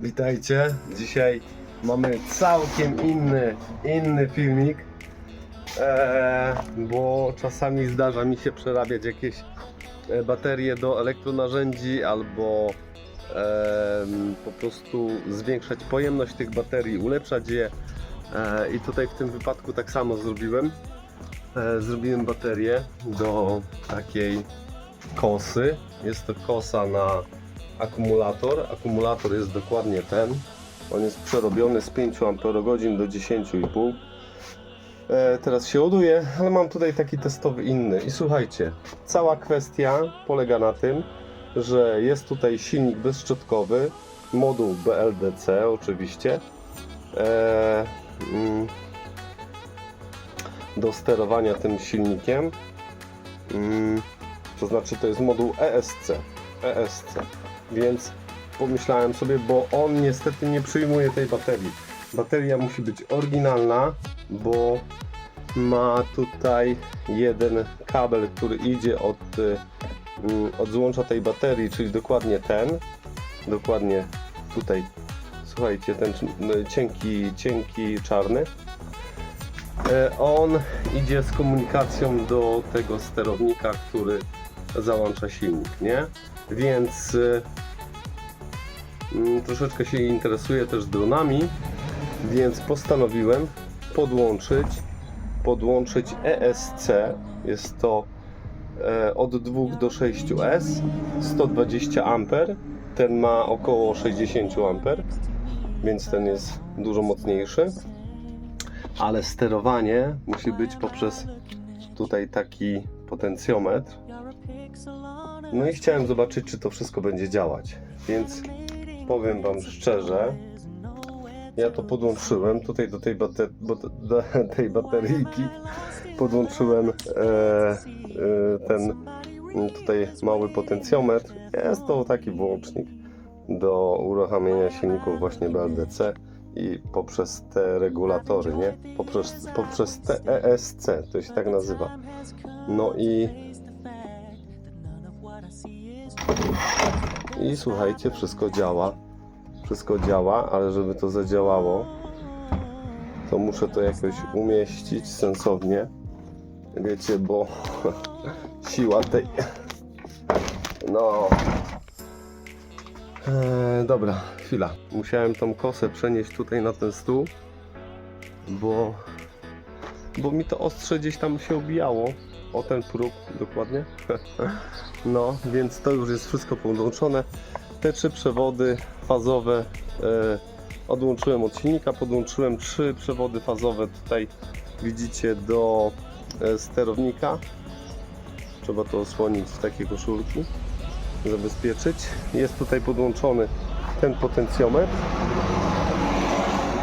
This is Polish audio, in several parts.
Witajcie. Dzisiaj mamy całkiem inny, inny filmik, e, bo czasami zdarza mi się przerabiać jakieś e, baterie do elektronarzędzi albo em, po prostu zwiększać pojemność tych baterii, ulepszać je. E, I tutaj w tym wypadku tak samo zrobiłem. E, zrobiłem baterię do takiej kosy. Jest to kosa na akumulator. Akumulator jest dokładnie ten. On jest przerobiony z 5 Ah do 10,5. E, teraz się ładuje, ale mam tutaj taki testowy inny. I słuchajcie, cała kwestia polega na tym, że jest tutaj silnik bezszczotkowy, moduł BLDC oczywiście. E, mm, do sterowania tym silnikiem. Mm, to znaczy to jest moduł ESC. ESC. Więc pomyślałem sobie, bo on niestety nie przyjmuje tej baterii. Bateria musi być oryginalna, bo ma tutaj jeden kabel, który idzie od, y, mm, od złącza tej baterii, czyli dokładnie ten. Dokładnie tutaj. Słuchajcie, ten y, cienki, cienki czarny. E, On idzie z komunikacją do tego sterownika, który załącza silnik, nie? Więc y, mm, troszeczkę się interesuję też dronami, więc postanowiłem podłączyć podłączyć ESC. Jest to e, od 2 do 6S, 120 A. Ten ma około 60 A, więc ten jest dużo mocniejszy ale sterowanie musi być poprzez tutaj taki potencjometr. No i chciałem zobaczyć, czy to wszystko będzie działać. Więc powiem Wam szczerze, ja to podłączyłem tutaj do tej, bate, do tej bateryjki. Podłączyłem e, e, ten tutaj mały potencjometr. Jest to taki włącznik do uruchamiania silników właśnie BLDC i poprzez te regulatory, nie? Poprzez, poprzez te ESC, to się tak nazywa. No i i słuchajcie, wszystko działa. Wszystko działa, ale żeby to zadziałało, to muszę to jakoś umieścić sensownie. Wiecie, bo siła tej. No. Eee, dobra, chwila. Musiałem tą kosę przenieść tutaj na ten stół, bo, bo mi to ostrze gdzieś tam się obijało. O ten próg dokładnie. No, więc to już jest wszystko podłączone. Te trzy przewody fazowe e, odłączyłem od silnika, podłączyłem trzy przewody fazowe tutaj widzicie do e, sterownika. Trzeba to osłonić w takie koszulki zabezpieczyć. Jest tutaj podłączony ten potencjometr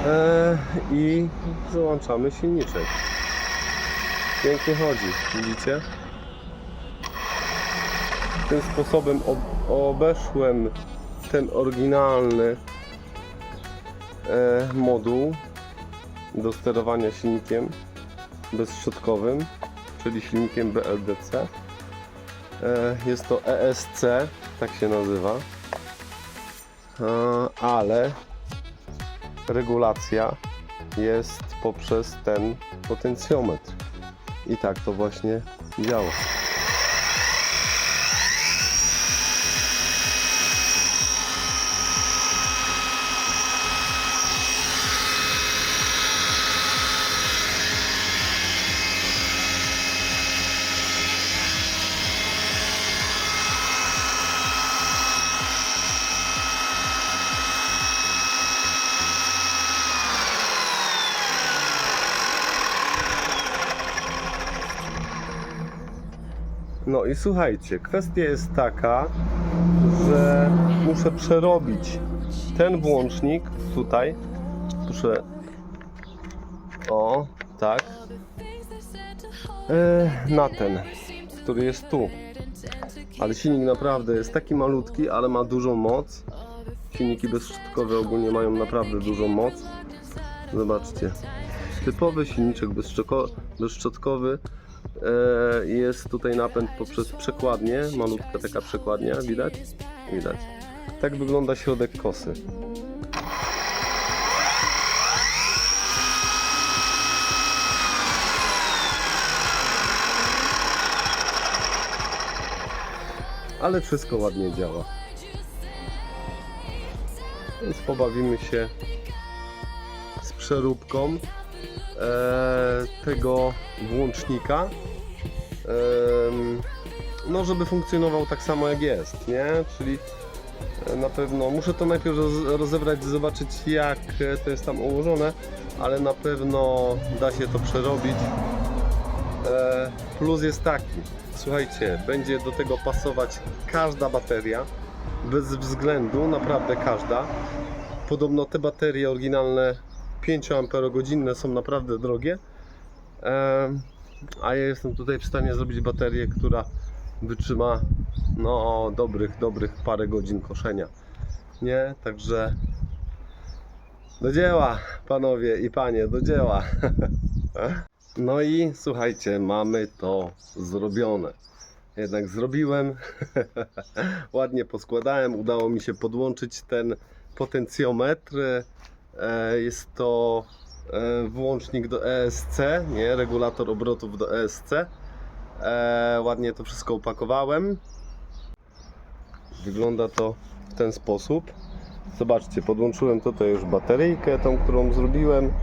e, i załączamy silniczek. Pięknie chodzi, widzicie? Tym sposobem ob- obeszłem ten oryginalny e, moduł do sterowania silnikiem bezszczotkowym, czyli silnikiem BLDC. E, Jest to ESC, tak się nazywa. E, Ale regulacja jest poprzez ten potencjometr. I tak to właśnie działa. No i słuchajcie, kwestia jest taka, że muszę przerobić ten włącznik tutaj. Muszę. O, tak. E, na ten, który jest tu. Ale silnik naprawdę jest taki malutki, ale ma dużą moc. Silniki bezszczotkowe ogólnie mają naprawdę dużą moc. Zobaczcie typowy silniczek bezszczotkowy. E, jest tutaj napęd poprzez przekładnię, malutka taka przekładnia, widać? Widać. Tak wygląda środek kosy. ale wszystko ładnie działa. Więc pobawimy się z przeróbką tego włącznika. No, żeby funkcjonował tak samo jak jest, nie? Czyli e, na pewno muszę to najpierw roz, rozebrać, zobaczyć jak e, to jest tam ułożone, ale na pewno da się to przerobić. E, plus jest taki, słuchajcie, będzie do tego pasować każda bateria, bez względu, naprawdę każda. Podobno te baterie oryginalne 5 Ah są naprawdę drogie. A ja jestem tutaj w stanie zrobić baterię, która wytrzyma no dobrych, dobrych parę godzin koszenia. Nie? Także do dzieła, panowie i panie, do dzieła. No i słuchajcie, mamy to zrobione. Jednak zrobiłem, ładnie poskładałem, udało mi się podłączyć ten potencjometr. E, Jest to e, włącznik do ESC, nie, regulator obrotów do ESC. E, ładnie to wszystko upakowałem. Wygląda to w ten sposób. Zobaczcie, podłączyłem tutaj już bateryjkę, tą, którą zrobiłem.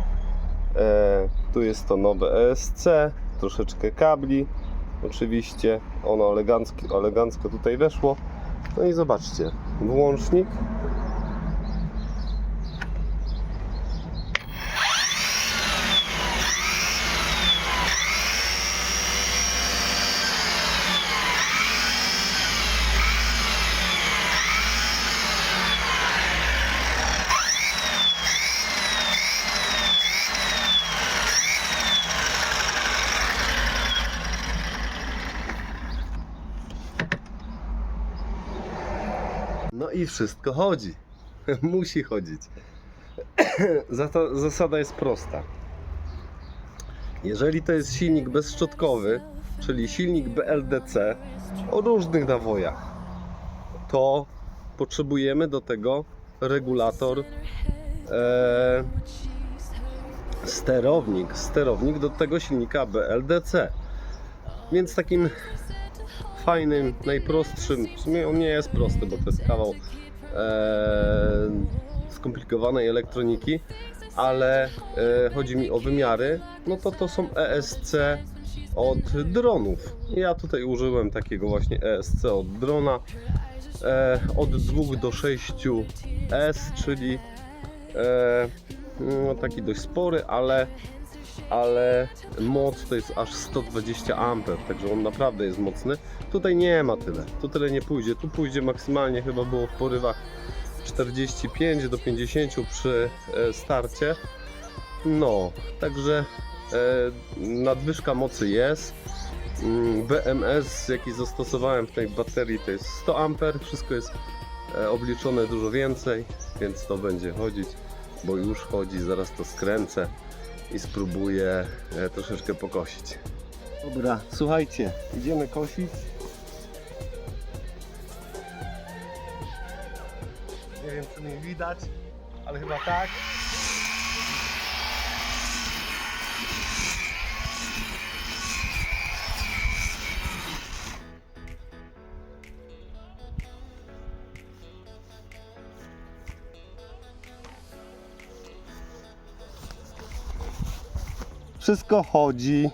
Tu jest to nowe ESC, troszeczkę kabli. Oczywiście ono elegancko, elegancko tutaj weszło. No i zobaczcie, włącznik. No i wszystko chodzi. Musi chodzić. Zasada jest prosta. Jeżeli to jest silnik bezszczotkowy, czyli silnik BLDC o różnych nawojach, to potrzebujemy do tego regulator, e, sterownik, sterownik do tego silnika BLDC. Więc takim fajnym, najprostszym, w sumie on nie jest prosty, bo to jest kawał e, skomplikowanej elektroniki, ale e, chodzi mi o wymiary, no to to są ESC od dronów. Ja tutaj użyłem takiego właśnie ESC od drona e, od 2 do 6 S, czyli e, no, taki dość spory, ale ale moc to jest aż 120 A, także on naprawdę jest mocny. Tutaj nie ma tyle, tu tyle nie pójdzie. Tu pójdzie maksymalnie chyba było w porywach 45 do 50 przy e, starcie. No, także e, nadwyżka mocy jest. Mm, BMS jaki zastosowałem w tej baterii to jest 100 A, wszystko jest e, obliczone dużo więcej, więc to będzie chodzić, bo już chodzi, zaraz to skręcę i spróbuję e, troszeczkę pokosić. Dobra, słuchajcie, idziemy kosić. Nie wiem, czy mnie widać, ale chyba tak. Wszystko chodzi.